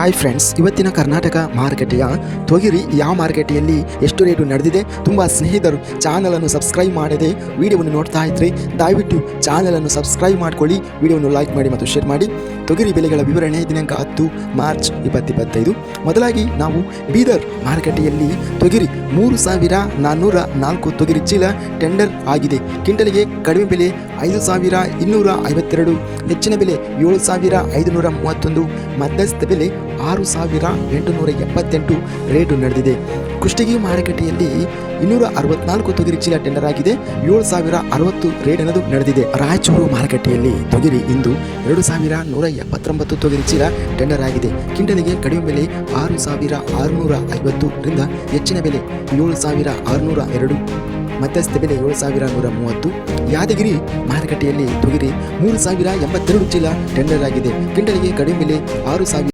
Hi friends ಇವತ್ತಿನ ಕರ್ನಾಟಕ ಮಾರುಕಟ್ಟೆಯ ತೊಗಿರಿ ಯಾವ ಮಾರುಕಟ್ಟೆಯಲ್ಲಿ ಎಷ್ಟು ರೇಟು ನಡೆದಿದೆ? ತುಂಬ ಸ್ನೇಹಿತರು ಚಾನಲನ್ನು ಸಬ್ಸ್ಕ್ರೈಬ್ ಮಾಡದೆ ವಿಡಿಯೋವನ್ನು ನೋಡ್ತಾ ಇದ್ರೆ ದಯವಿಟ್ಟು ಚಾನಲನ್ನು ಸಬ್ಸ್ಕ್ರೈಬ್ ಮಾಡ್ಕೊಳ್ಳಿ ವಿಡಿಯೋವನ್ನು ಲೈಕ್ ಮಾಡಿ ಮತ್ತು ಶೇರ್ ಮಾಡಿ. ತೊಗರಿ, ಬೆಲೆಗಳ ವಿವರಣೆ ದಿನಾಂಕ ಹತ್ತು, ಮಾರ್ಚ್ ಇಪ್ಪತ್ತಿಪ್ಪತ್ತೈದು. ಮೊದಲಾಗಿ ನಾವು ಬೀದರ್ ಮಾರುಕಟ್ಟೆಯಲ್ಲಿ ತೊಗರಿ, ಮೂರು ಸಾವಿರ ನಾನ್ನೂರ ನಾಲ್ಕು ತೊಗರಿ ಚೀಲ ಟೆಂಡರ್ ಆಗಿದೆ. ಕಿಂಟಲಿಗೆ ಕಡಿಮೆ ಬೆಲೆ ಐದು ಸಾವಿರ ಇನ್ನೂರ ಐವತ್ತೆರಡು, ಹೆಚ್ಚಿನ ಬೆಲೆ ಏಳು ಸಾವಿರ ಐದುನೂರ ಮೂವತ್ತೊಂದು, ಮಧ್ಯಸ್ಥ ಬೆಲೆ ಆರು ಸಾವಿರ ಎಂಟುನೂರ ಎಪ್ಪತ್ತೆಂಟು ರೇಟು ನಡೆದಿದೆ. ಕುಷ್ಟಗಿ ಮಾರುಕಟ್ಟೆಯಲ್ಲಿ ಇನ್ನೂರ ಅರವತ್ನಾಲ್ಕು ತೊಗರಿ ಚೀಲ ಟೆಂಡರ್ ಆಗಿದೆ. ಏಳು ಸಾವಿರ ಅರವತ್ತು ರೇಟ್ ಅನ್ನೋದು ನಡೆದಿದೆ. ರಾಯಚೂರು ಮಾರುಕಟ್ಟೆಯಲ್ಲಿ ತೊಗರಿ ಇಂದು ಎರಡು ಸಾವಿರ ನೂರ ಎಪ್ಪತ್ತೊಂಬತ್ತು ತೊಗರಿ ಚೀಲ ಟೆಂಡರ್ ಆಗಿದೆ. ಕಿಂಡಲಿಗೆ ಕಡಿಮೆ ಬೆಲೆ ಆರು ಸಾವಿರ ಆರುನೂರ ಐವತ್ತರಿಂದ ಹೆಚ್ಚಿನ ಬೆಲೆ ಏಳು ಸಾವಿರ ಆರುನೂರ ಎರಡು. ಮಧ್ಯಸ್ಥ ಬೆಲೆ ಏಳು ಸಾವಿರ ನೂರ ಮೂವತ್ತು. ಯಾದಗಿರಿ ಮಾರುಕಟ್ಟೆಯಲ್ಲಿ ತೊಗರಿ ಮೂರು ಸಾವಿರ ಎಂಬತ್ತೆರಡು ಚೀಲ ಟೆಂಡರ್ ಆಗಿದೆ. ಕಿಂಡಲಿಗೆ ಕಡಿಮೆ ಬೆಲೆ ಆರು ಸಾವಿರ